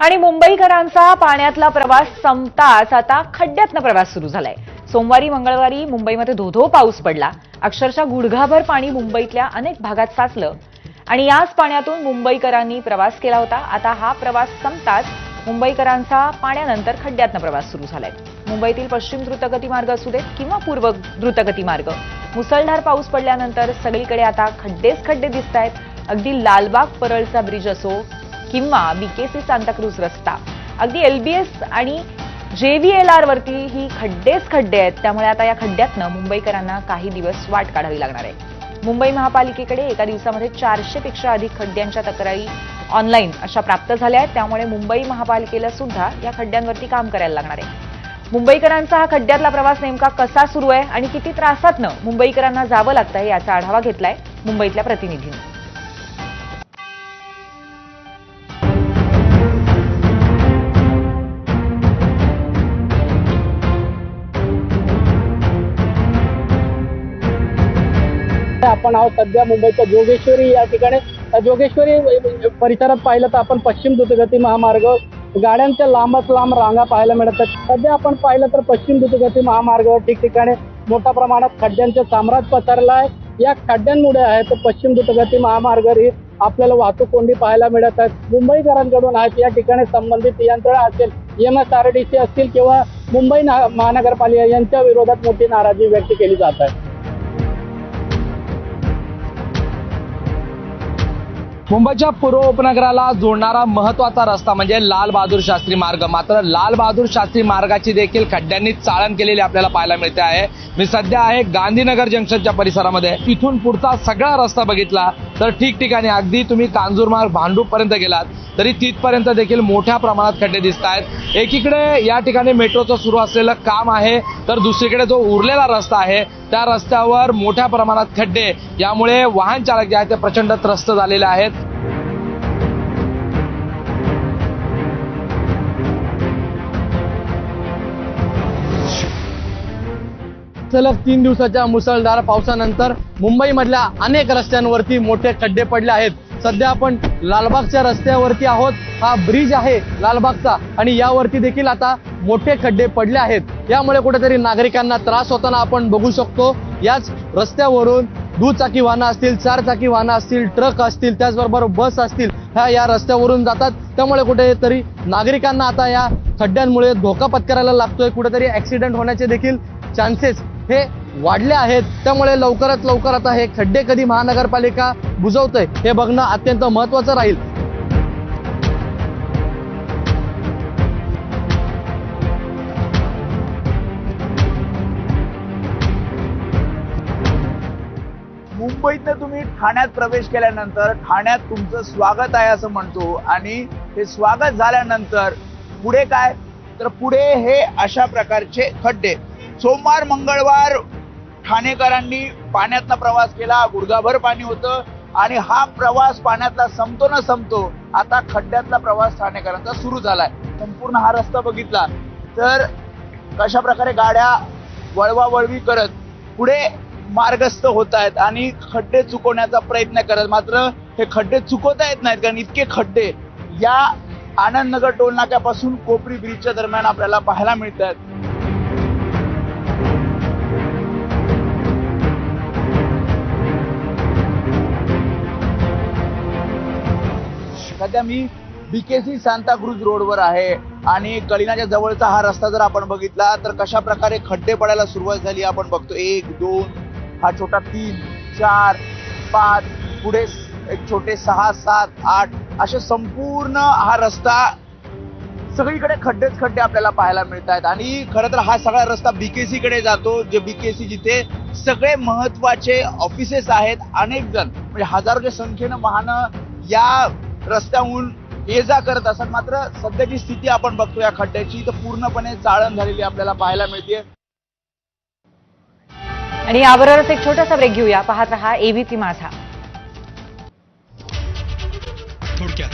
आणि मुंबईकरांचा पाण्यातला प्रवास संपताच आता खड्ड्यातनं प्रवास सुरू झालाय. सोमवारी मंगळवारी मुंबईमध्ये धोधो पाऊस पडला. अक्षरशः गुडघाभर पाणी मुंबईतल्या अनेक भागात साचलं. आणि याच पाण्यातून मुंबईकरांनी प्रवास केला होता. आता हा प्रवास संपताच मुंबईकरांचा पाण्यानंतर खड्ड्यातनं प्रवास सुरू झालाय. मुंबईतील पश्चिम द्रुतगती मार्ग असू देत किंवा पूर्व द्रुतगती मार्ग मुसळधार पाऊस पडल्यानंतर सगळीकडे आता खड्डेच खड्डे दिसत आहेत अगदी लालबाग परळचा ब्रिज असो किंवा बीकेसी सांताक्रूज रस्ता. अगदी एलबीएस आणि जेव्हीएलआर वरती ही खड्डेच खड्डे आहेत. त्यामुळे आता या खड्ड्यातनं मुंबईकरांना काही दिवस वाट काढावी लागणार आहे. मुंबई महापालिकेकडे एका दिवसामध्ये चारशेपेक्षा अधिक खड्ड्यांच्या तक्रारी ऑनलाईन अशा प्राप्त झाल्या आहेत. त्यामुळे मुंबई महापालिकेला सुद्धा या खड्ड्यांवरती काम करायला लागणार आहे. मुंबईकरांचा हा खड्ड्यातला प्रवास नेमका कसा सुरू आहे आणि किती त्रासातनं मुंबईकरांना जावं लागतंय याचा आढावा घेतलाय मुंबईतल्या प्रतिनिधींनी. आपण आहोत. सध्या मुंबईच्या जोगेश्वरी या ठिकाणी. जोगेश्वरी परिसरात पाहिलं तर आपण पश्चिम द्रुतगती महामार्ग गाड्यांच्या लांबच लांब रांगा पाहायला मिळतात. सध्या आपण पाहिलं तर पश्चिम द्रुतगती महामार्गावर ठिकठिकाणी मोठ्या प्रमाणात खड्ड्यांचं साम्राज्य पसरलं आहे. या खड्ड्यांमुळे आहे तर पश्चिम द्रुतगती महामार्गावर ही आपल्याला वाहतूक कोंडी पाहायला मिळत आहेत. मुंबईकरांकडून आहेत या ठिकाणी संबंधित यंत्रणा असेल M S R D C असतील किंवा मुंबई महानगरपालिका यांच्या विरोधात मोठी नाराजी व्यक्त केली जात आहे. मुंबईच्या पूर्व उपनगराला जोडणारा महत्त्वाचा रस्ता म्हणजे लाल बहादूर शास्त्री मार्ग. मात्र लाल बहादूर शास्त्री मार्गाची देखील खड्ड्यांनी चाळण केलेली आपल्याला पाहायला मिळते आहे. मी सध्या आहे गांधीनगर जंक्शनच्या परिसरामध्ये. इथून पुढचा सगळा रस्ता बघितला. तर ठिकठिकाणी अगदी तुम्ही कांजूरमार्ग भांडूपपर्यंत गेलात तरी तिथपर्यंत देखील मोठ्या प्रमाणात खड्डे दिसत आहेत. एकीकडे या ठिकाणी मेट्रोचं सुरू असलेलं काम आहे तर दुसरीकडे जो उरलेला रस्ता आहे त्या रस्त्यावर मोठ्या प्रमाणात खड्डे. यामुळे वाहन चालक जे आहेत ते प्रचंड त्रस्त झालेले आहेत. सलग तीन दिवसाच्या मुसळधार पावसानंतर मुंबईमधल्या अनेक रस्त्यांवरती मोठे खड्डे पडले आहेत. सध्या आपण लालबागच्या रस्त्यावरती आहोत. हा ब्रिज आहे लालबागचा आणि यावरती देखील आता मोठे खड्डे पडले आहेत. यामुळे कुठेतरी नागरिकांना त्रास होताना आपण बघू शकतो. याच रस्त्यावरून दुचाकी वाहनं असतील चार चाकी वाहनं असतील ट्रक असतील त्याचबरोबर बस असतील ह्या या रस्त्यावरून जातात. त्यामुळे कुठेतरी नागरिकांना आता या खड्ड्यांमुळे धोका पत्करायला लागतोय. कुठेतरी ऍक्सिडेंट होण्याचे देखील चान्सेस हे वाढले आहेत. त्यामुळे लवकरात लवकर आता हे खड्डे कधी महानगरपालिका बुजवतंय हे बघणं अत्यंत महत्वाचं राहील. मुंबईतनं तुम्ही ठाण्यात प्रवेश केल्यानंतर ठाण्यात तुमचं स्वागत आहे असं म्हणतो आणि हे स्वागत झाल्यानंतर पुढे काय? तर पुढे हे अशा प्रकारचे खड्डे. सोमवार मंगळवार ठाणेकरांनी पाण्यातनं प्रवास केला. गुडघाभर पाणी होतं आणि हा प्रवास पाण्यातला संपतो ना संपतो आता खड्ड्यातला प्रवास ठाणेकरांचा सुरू झालाय. संपूर्ण हा रस्ता बघितला तर कशा प्रकारे गाड्या वळवावळवी करत पुढे मार्गस्थ होत आहेत आणि खड्डे चुकवण्याचा प्रयत्न करत. मात्र हे खड्डे चुकवता येत नाहीत कारण इतके खड्डे या आनंदनगर टोलनाक्यापासून टोल नाक्यापासून कोपरी ब्रिजच्या दरम्यान आपल्याला पाहायला मिळतात सध्या मी बीकेसी सांताक्रूज रोडवर आहे. आणि कलिनाच्या जवळचा हा रस्ता जर आपण बघितला तर कशा प्रकारे खड्डे पडायला सुरुवात झाली आपण बघतो. एक दोन हा छोटा तीन चार पाच पुढे एक छोटे सहा सात आठ असे संपूर्ण हा रस्ता सगळीकडे खड्डेच खड्डे आपल्याला पाहायला मिळत आहेत आणि खरं तर हा सगळा रस्ता बीकेसी कडे जातो जे बीकेसी जिथे सगळे महत्त्वाचे ऑफिसेस आहेत अनेक जण. म्हणजे हजारोच्या संख्येनं वाहनं या रस्त्याहून ये जा करत असतात मात्र सध्याची स्थिती आपण बघतो या खड्ड्याची. तर पूर्णपणे चाळण झालेली आपल्याला पाहायला मिळते आणि याबरोबरच एक छोटासा ब्रेक घेऊया. पाहत रहा एबीपी माझा. थोडक्यात.